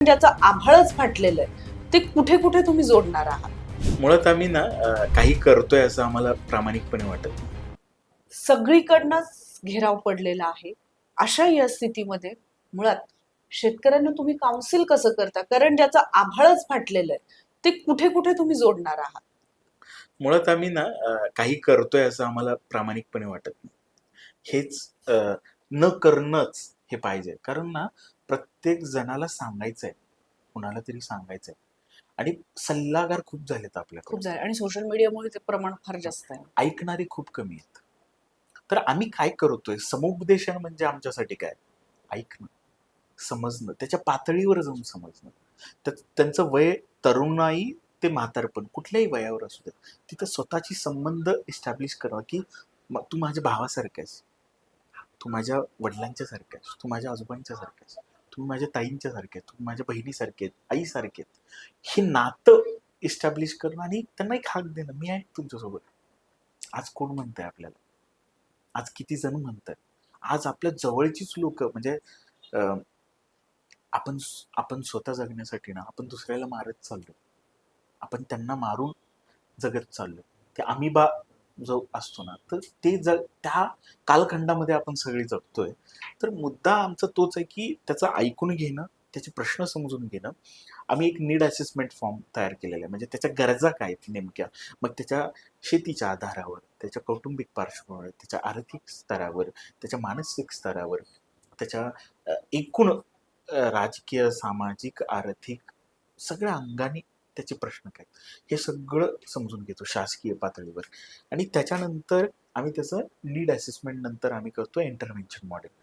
ज्याचं आभाळच फाटलेलं आहे ते कुठे कुठे तुम्ही जोडणार आहात? मुळात आम्ही ना अं, काही करतोय असं आम्हाला प्रामाणिकपणे वाटत नाही. सगळीकडनंच घेराव पडलेला आहे. अशा या स्थितीमध्ये मुळात शेतकऱ्यांना तुम्ही काउन्सिल कसं करता? कारण ज्याचं आभाळच फाटलेलं आहे ते कुठे कुठे तुम्ही जोडणार आहात? मुळात आम्ही ना अं, काही करतोय असं आम्हाला प्रामाणिकपणे वाटत नाही. हेच अं, न करणंच हे पाहिजे. कारण ना प्रत्येक जणाला सांगायचंय. कुणाला तरी सांगायचंय. आणि सल्लागार खूप झालेत आपल्याकडे खूप झाले. आणि सोशल मीडियामुळे ते प्रमाण फार जास्त आहे. ऐकणारे खूप कमी आहेत. तर आम्ही काय करतोय? समुपदेशन म्हणजे आमच्यासाठी काय? ऐकणं समजणं त्याच्या पातळीवर जाऊन समजणं. त्या- त्यांचं वय तरुणाई ते म्हातारपण कुठल्याही वयावर असू दे. तिथं स्वतःची संबंध इस्टॅब्लिश करणं की म- तू माझ्या भावासारखा आहेस. तू माझ्या वडिलांच्या सारखा आहेस. तू माझ्या आजोबांच्या सारखा आहेस. तुम्ही माझ्या ताईंच्या सारखे आहेत तुम्ही माझ्या बहिणीसारखे आहेत आईसारखे आहेत. हे नातं इस्टॅब्लिश करणं आणि त्यांना एक हाक देणं. मी आहे तुमच्यासोबत. आज कोण म्हणतंय आपल्याला? आज किती जण म्हणतात आज आपल्या जवळचीच लोक म्हणजे आपण आपण स्वतः जगण्यासाठी ना आपण दुसऱ्याला मारत चाललो. आपण त्यांना मारून जगत चाललो. ते आम्ही बा जो असतो ना तर ते जर त्या कालखंडामध्ये आपण सगळे जगतोय तर मुद्दा आमचा तोच आहे की त्याचं ऐकून घेणं त्याचे प्रश्न समजून घेणं आम्ही एक नीड असेसमेंट फॉर्म तयार केलेला आहे. म्हणजे त्याच्या गरजा काय आहेत नेमक्या? मग त्याच्या शेतीच्या आधारावर त्याच्या कौटुंबिक पार्श्वभूमीवर त्याच्या आर्थिक स्तरावर त्याच्या मानसिक स्तरावर त्याच्या एकूण राजकीय सामाजिक आर्थिक सगळ्या अंगाने त्याचे प्रश्न काय? हे सगळं समजून घेतो शासकीय पातळीवर. आणि त्याच्यानंतर आम्ही त्याचं नीड असेसमेंट नंतर आम्ही करतो इंटरव्हेन्शन मॉडेल